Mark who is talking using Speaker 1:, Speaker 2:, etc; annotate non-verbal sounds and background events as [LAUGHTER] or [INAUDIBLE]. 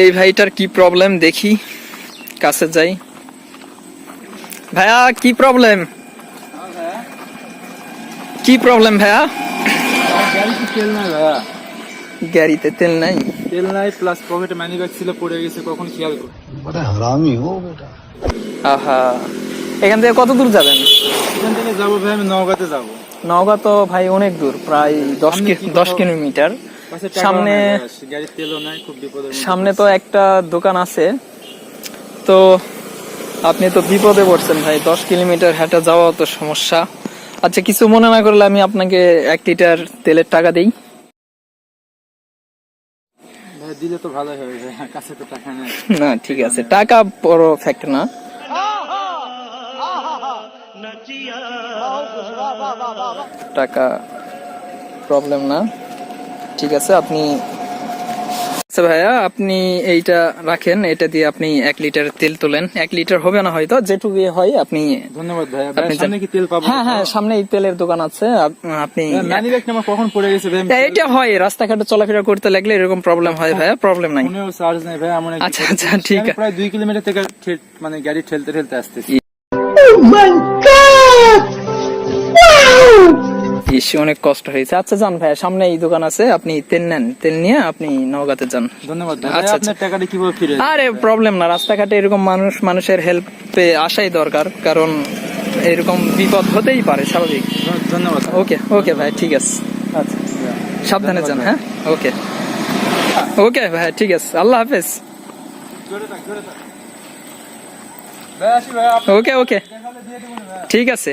Speaker 1: এই ভাইটার কি প্রবলেম দেখি। কাছে যাই। ভাইয়া কি প্রবলেম কি প্রবলেম ভাইয়া?
Speaker 2: গাড়িতে তেল নাই
Speaker 1: তেল নাই
Speaker 2: প্লাস পকেটে মানি ব্যাগ ছিল পড়ে গেছে কখন খেয়াল করি।
Speaker 3: হারামি ও বেটা।
Speaker 1: আহা। এখান থেকে কত দূর যাবেন?
Speaker 2: এখান থেকে যাব ভাই আমি নওগাঁতে যাব।
Speaker 1: নওগাঁ তো ভাই অনেক দূর প্রায় দশ দশ কিলোমিটার। সামনে সামনে তো একটা দোকান আছে। তো আপনি তো বিপদে পড়ছেন ভাই দশ কিলোমিটার হেঁটে যাওয়া তো সমস্যা। আচ্ছা কিছু মনে না করলে আমি আপনাকে এক লিটার তেলের টাকা দিই।
Speaker 2: দিলে তো ভালো হবে ভাই কাছে তো টাকা নেই। [LAUGHS]
Speaker 1: না ঠিক আছে টাকা বড় ফ্যাক্ট না। টাকা প্রবলেম না। ঠিক আছে আপনি আচ্ছা ভাইয়া আপনি এইটা রাখেন এটা দিয়ে আপনি এক লিটার তেল তোলেন। এক লিটার হবে না হয়তো যেটুকু হয় আপনি
Speaker 2: ধন্যবাদ ভাই ভাই সামনে কি তেল পাবো
Speaker 1: হ্যাঁ হ্যাঁ সামনে এই তেলের দোকান আছে আপ- আপনি
Speaker 2: মানি ব্যাগটা আমার কখন পড়ে গেছে ভাই
Speaker 1: এটা হয় রাস্তাঘাটে চলাফেরা করতে লাগলে এরকম প্রবলেম হয় ভাইয়া প্রবলেম নাই।
Speaker 2: চার্জ নেই ভাই আমার
Speaker 1: আচ্ছা, আচ্ছা, ঠিক আছে।
Speaker 2: প্রায় দুই কিলোমিটার থেকে মানে গাড়ি ঠেলতে ঠেলতে আসতেছি।
Speaker 1: ইস অনেক কষ্ট হয়েছে। আচ্ছা যান ভাইয়া সামনে এই দোকান আছে আপনি তেল নেন তেল নিয়ে আপনি নওগাঁতে যান।
Speaker 2: ধন্যবাদ
Speaker 1: আচ্ছা,
Speaker 2: টাকাটা কীভাবে ফিরে
Speaker 1: আরে প্রবলেম না রাস্তাঘাটে এরকম মানুষ মানুষের হেল্পে আসাই দরকার কারণ এরকম বিপদ হতেই পারে স্বাভাবিক।
Speaker 2: ধন্যবাদ।
Speaker 1: ওকে ওকে ভাই ঠিক আছে। আচ্ছা সাবধানে যান হ্যাঁ? ওকে। ওকে ভাই ঠিক আছে। আল্লাহ হাফেজ। ওকে ওকে। ঠিক আছে।